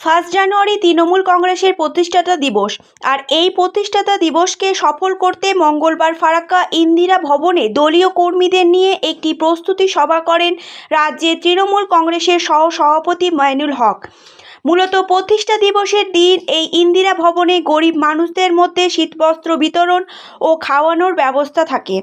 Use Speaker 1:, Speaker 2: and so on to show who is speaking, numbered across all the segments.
Speaker 1: First January Trinamool কংগ্রেসের প্রতিষ্ঠাতা দিবস। আর এই প্রতিষ্ঠাতা দিবসকে সফল করতে মঙ্গলবার ফারাক্কা ইন্দিরা ভবনে দলীয় কর্মীদের নিয়ে একটি প্রস্তুতি সভা করেন রাজ্যে তৃণমূল কংগ্রেসের সহ সভাপতি মাইনুল হক। মূলত প্রতিষ্ঠা দিবসের দিন এই ইন্দিরা ভবনে গরিব মানুষদের মধ্যে শীতবস্ত্র বিতরণ ও খাওয়ানোর ব্যবস্থা থাকে।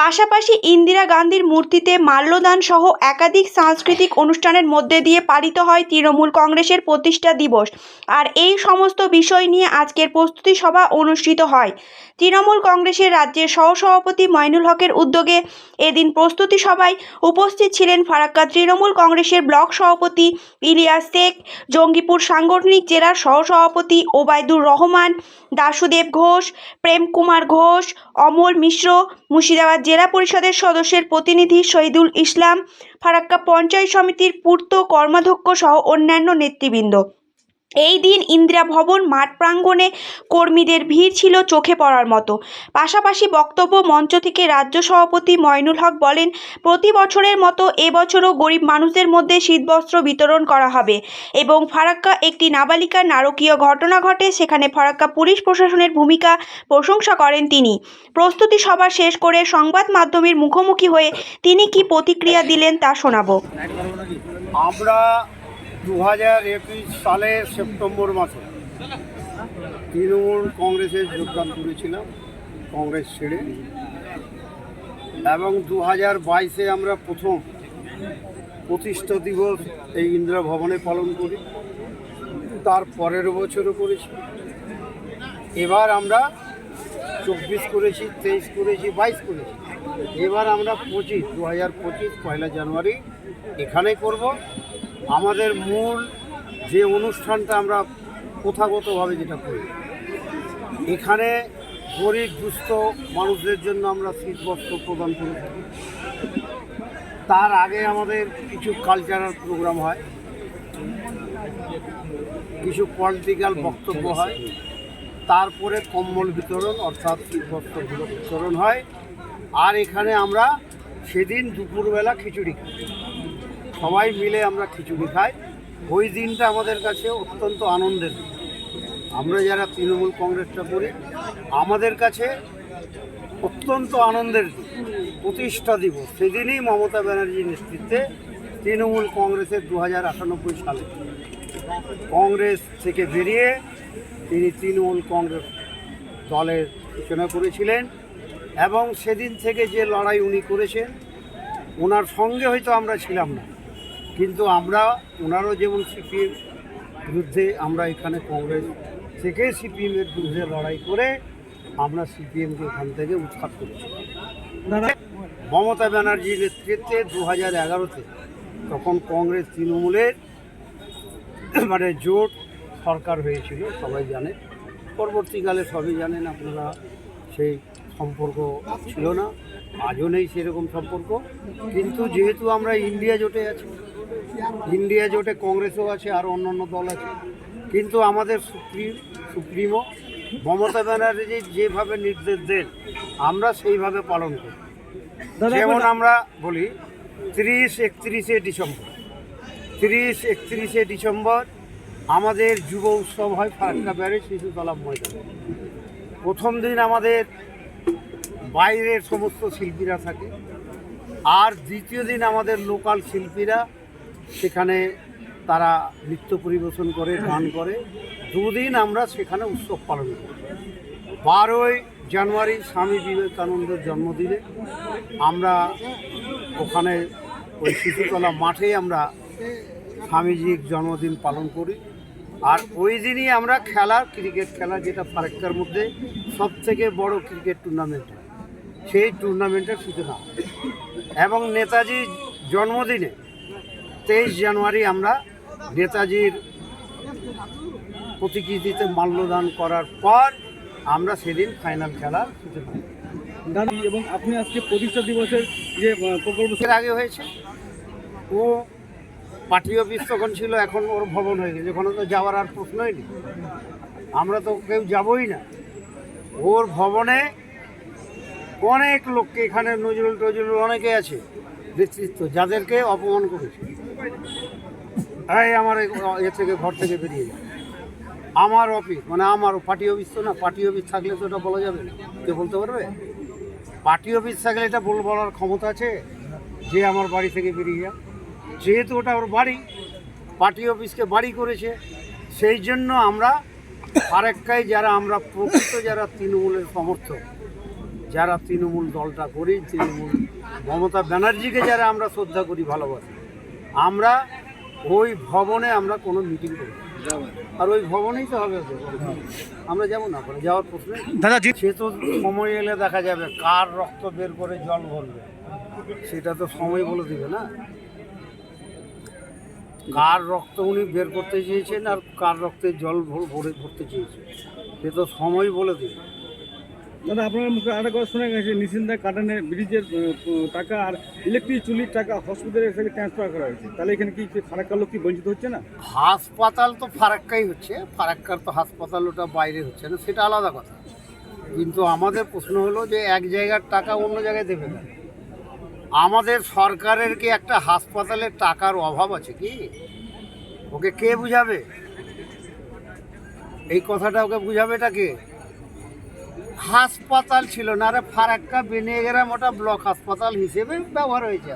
Speaker 1: পাশাপাশি ইন্দিরা গান্ধীর মূর্তিতে মাল্যদান সহ একাধিক সাংস্কৃতিক অনুষ্ঠানের মধ্যে দিয়ে পালিত হয় তৃণমূল কংগ্রেসের প্রতিষ্ঠা দিবস। আর এই সমস্ত বিষয় নিয়ে আজকের প্রস্তুতি সভা অনুষ্ঠিত হয়। তৃণমূল কংগ্রেসের রাজ্যের সহসভাপতি মইনুল হকের উদ্যোগে এদিন প্রস্তুতি সভায় উপস্থিত ছিলেন ফারাক্কা তৃণমূল কংগ্রেসের ব্লক সভাপতি ইলিয়াস শেখ, জঙ্গিপুর সাংগঠনিক জেলার সহসভাপতি ওবায়দুর রহমান দাসুদেব ঘোষ প্রেম কুমার ঘোষ, অমল মিশ্র, মুর্শিদাবাদ জেলা পরিষদের সদস্যের প্রতিনিধি শহীদুল ইসলাম ফারাক্কা পঞ্চায়েত সমিতির পূর্ত কর্মাধ্যক্ষ সহ অন্যান্য নেতৃবৃন্দ। এই দিন ইন্দিরা ভবন মাঠ প্রাঙ্গণে কর্মীদের ভিড় ছিল চোখে পড়ার মতো। পাশাপাশি বক্তব্য মঞ্চ থেকে রাজ্য সভাপতি ময়নুল হক বলেন, প্রতি বছরের মতো এবছরও গরিব মানুষদের মধ্যে শীতবস্ত্র বিতরণ করা হবে এবং ফারাক্কা একটি নাবালিকার নারকীয় ঘটনা ঘটে। সেখানে ফারাক্কা পুলিশ প্রশাসনের ভূমিকা প্রশংসা করেন তিনি। প্রস্তুতি সভা শেষ করে সংবাদ মাধ্যমের মুখোমুখি হয়ে তিনি কি প্রতিক্রিয়া দিলেন তা শোনাবো।
Speaker 2: আমরা দু হাজার একুশ সালের সেপ্টেম্বর মাসে তৃণমূল কংগ্রেসে যোগদান করেছিলাম, কংগ্রেস ছেড়ে। এবং দু হাজার বাইশে আমরা প্রথম প্রতিষ্ঠা দিবস এই ইন্দিরা ভবনে পালন করি। তার পরের বছরও করেছি। এবার আমরা চব্বিশ করেছি, তেইশ করেছি, বাইশ করেছি। এবার আমরা পঁচিশ দু হাজার পঁচিশ পয়লা জানুয়ারি এখানে করব। আমাদের মূল যে অনুষ্ঠানটা আমরা প্রথাগতভাবে যেটা করি, এখানে গরিব, দুস্থ মানুষদের জন্য আমরা শীতবস্ত্র প্রদান করে থাকি। তার আগে আমাদের কিছু কালচারাল প্রোগ্রাম হয়, কিছু পলিটিক্যাল বক্তব্য হয়, তারপরে কম্বল বিতরণ, অর্থাৎ শীতবস্ত্র বিতরণ হয়। আর এখানে আমরা সেদিন দুপুরবেলা খিচুড়ি খাই। সবাই মিলে আমরা খিচুড়ি খাই। ওই দিনটা আমাদের কাছে অত্যন্ত আনন্দের দিন। আমরা যারা তৃণমূল কংগ্রেসটা করি, আমাদের কাছে অত্যন্ত আনন্দের দিন। প্রতিষ্ঠা দিবস। সেদিনই মমতা ব্যানার্জির নেতৃত্বে তৃণমূল কংগ্রেসের দু হাজার আটানব্বই সালে কংগ্রেস থেকে বেরিয়ে তিনি তৃণমূল কংগ্রেস দলের সূচনা করেছিলেন এবং সেদিন থেকে যে লড়াই উনি করেছেন, ওনার সঙ্গে হয়তো আমরা ছিলাম না। কিন্তু আমরা ওনারও যেমন সিপিএম বিরুদ্ধে আমরা এখানে কংগ্রেস থেকে সিপিএমের বিরুদ্ধে লড়াই করে আমরা সিপিএমকে এখান থেকে উৎখাত করেছি। মমতা ব্যানার্জির নেতৃত্বে দু হাজার এগারোতে তখন কংগ্রেস তৃণমূলের মানে জোট সরকার হয়েছিল সবাই জানে। পরবর্তীকালে সবই জানেন আপনারা সেই সম্পর্ক ছিল না। আজও নেই সেরকম সম্পর্ক। কিন্তু যেহেতু আমরা ইন্ডিয়া জোটে আছি ইন্ডিয়া জোটে কংগ্রেসও আছে আর অন্যান্য দল আছে। কিন্তু আমাদের সুপ্রিম সুপ্রিমো মমতা ব্যানার্জি যেভাবে নির্দেশ দেন আমরা সেইভাবে পালন করি। যেমন আমরা বলি তিরিশ একত্রিশে ডিসেম্বর। তিরিশ একত্রিশে ডিসেম্বর আমাদের যুব উৎসব হয় ফারাক্কা ব্যারেজ শিশুতলা ময়দানে। প্রথম দিন আমাদের বাইরের সমস্ত শিল্পীরা থাকে আর দ্বিতীয় দিন আমাদের লোকাল শিল্পীরা সেখানে তারা নৃত্য পরিবেশন করে, গান করে। দুদিন আমরা সেখানে উৎসব পালন করি। বারোই জানুয়ারি স্বামী বিবেকানন্দের জন্মদিনে আমরা ওখানে ওই শিশুতলা মাঠে আমরা স্বামীজির জন্মদিন পালন করি। আর ওই দিনই আমরা খেলা, ক্রিকেট খেলা, যেটা ফারাক্কার মধ্যে সব থেকে বড় ক্রিকেট টুর্নামেন্ট সেই টুর্নামেন্টের সূচনা। এবং নেতাজির জন্মদিনে তেইশ জানুয়ারি আমরা নেতাজির প্রতিকৃতিতে মাল্যদান করার পর আমরা সেদিন ফাইনাল খেলার সূচনা।
Speaker 3: দাদা এবং আপনি আজকে প্রতিষ্ঠা দিবসের যে প্রকল্প
Speaker 2: আগে হয়েছে। ও পার্টি অফিস তখন ছিল এখন ওর ভবন হয়ে গেছে। ওখানে তো যাওয়ার আর প্রশ্নই নেই। আমরা তো কেউ যাবই না। ওর ভবনে অনেক লোককে এখানে নজরুল টজরুল অনেকে আছে নেতৃত্ব যাদেরকে অপমান করেছে। এই আমার এ থেকে ঘর থেকে বেরিয়ে যায় আমার অফিস মানে আমার পার্টি অফিস তো না পার্টি অফিস থাকলে তো এটা বলা যাবে কে বলতে পারবে? পার্টি অফিস থাকলে এটা বল বলার ক্ষমতা আছে যে আমার বাড়ি থেকে বেরিয়ে যা। যেহেতু ওটা ওর বাড়ি পার্টি অফিসকে বাড়ি করেছে, সেই জন্য আমরা আরেকটাই যারা আমরা প্রকৃত যারা তৃণমূলের সমর্থক, যারা তৃণমূল দলটা করি, তৃণমূল মমতা ব্যানার্জিকে যারা আমরা শ্রদ্ধা করি, ভালোবাসি আমরা ওই ভবনে আমরা কোনো মিটিং করি আর ওই ভবনেই তো হবে আমরা যাব না যাওয়ার প্রশ্ন।
Speaker 3: দাদা
Speaker 2: সে তো সময় এলে দেখা যাবে কার রক্ত বের করে জল ভরবে। সেটা তো সময় বলে দিবে না। কার রক্ত উনি বের করতে চেয়েছেন আর কার রক্তে জল ভরে ভরতে চেয়েছেন। সে তো সময় বলে দিবে।
Speaker 3: দাদা, আপনার মুখে আরেক কথা শোনা গেছে, নিশ্চিন্তা কাটানের ব্রিজের টাকা আর ইলেকট্রিক চুলির টাকা হসপিটালে থেকে ট্রান্সফার করা হয়েছে। তাহলে এখানে কি ফারাক্কার লোক কি বঞ্চিত হচ্ছে না?
Speaker 2: হাসপাতাল তো ফারাক্কাই হচ্ছে, ফারাক্কার তো হাসপাতাল ওটা বাইরে হচ্ছে না, সেটা আলাদা কথা। কিন্তু আমাদের প্রশ্ন হলো যে এক জায়গার টাকা অন্য জায়গায় দেবে না। আমাদের সরকারের কি একটা হাসপাতালের টাকার অভাব আছে কি? ওকে কে বুঝাবে? এই কথাটা ওকে বুঝাবে এটা কে? হাসপাতাল ছিল না আরে ফারাক্কা বেনিয়াগ্রাম ওটা ব্লক হাসপাতাল হিসেবে ব্যবহার হয়েছে।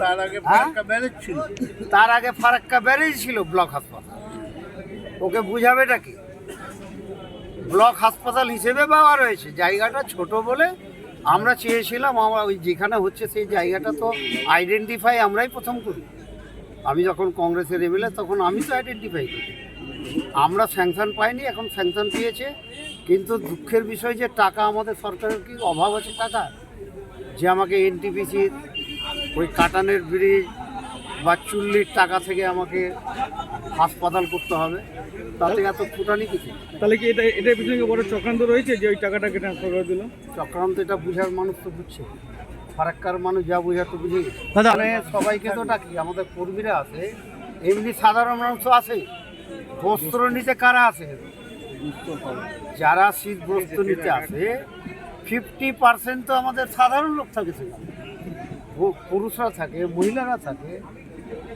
Speaker 2: তার আগে ফারাক্কা ব্যারেজ ছিল। তার আগে ফারাক্কা ব্যারেজ ছিল ব্লক হাসপাতাল। ওকে বুঝাবেটা কি? ব্লক হাসপাতাল হিসেবে ব্যবহার হয়েছে। জায়গাটা ছোট বলে আমরা চেয়েছিলাম আমরা ওই যেখানে হচ্ছে সেই জায়গাটা তো আইডেন্টিফাই আমরাই প্রথম করি। আমি যখন কংগ্রেসের এমএলএ তখন আমি তো আইডেন্টিফাই করি। আমরা স্যাংশন পাইনি এখন স্যাংশন পেয়েছে কিন্তু দুঃখের বিষয় যে টাকা আমাদের সরকারের কি অভাব আছে টাকা? যে আমাকে এনটিপিসি ওই কাটানের ব্রিজ বা চুল্লির টাকা থেকে আমাকে হাসপাতাল করতে হবে তাতে এত ফুটানি কিছু
Speaker 3: তাহলে কি এটা এটার পিছনে বড় চক্রান্ত রয়েছে যে ওই টাকাটাকে ট্রান্সফার করে দিল?
Speaker 2: চক্রান্ত এটা বুঝার মানুষ তো বুঝছে। ফারাক্কার মানুষ যা বুঝার তো বুঝে গেছে। মানে সবাইকে তো ডাকি আমাদের কর্মীরা আছে এমনি সাধারণ মানুষ তো আছে। বস্ত্র নিতে কারা আছে? যারা শীত বস্ত্র নিতে আসে ফিফটি পার্সেন্ট তো আমাদের সাধারণ লোক থাকে সেখানে। পুরুষরা থাকে মহিলারা থাকে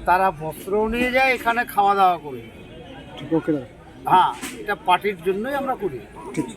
Speaker 2: তারা বস্ত্র নিয়ে যায় এখানে খাওয়া দাওয়া করে হ্যাঁ এটা পার্টির জন্যই আমরা করি।
Speaker 3: ঠিক।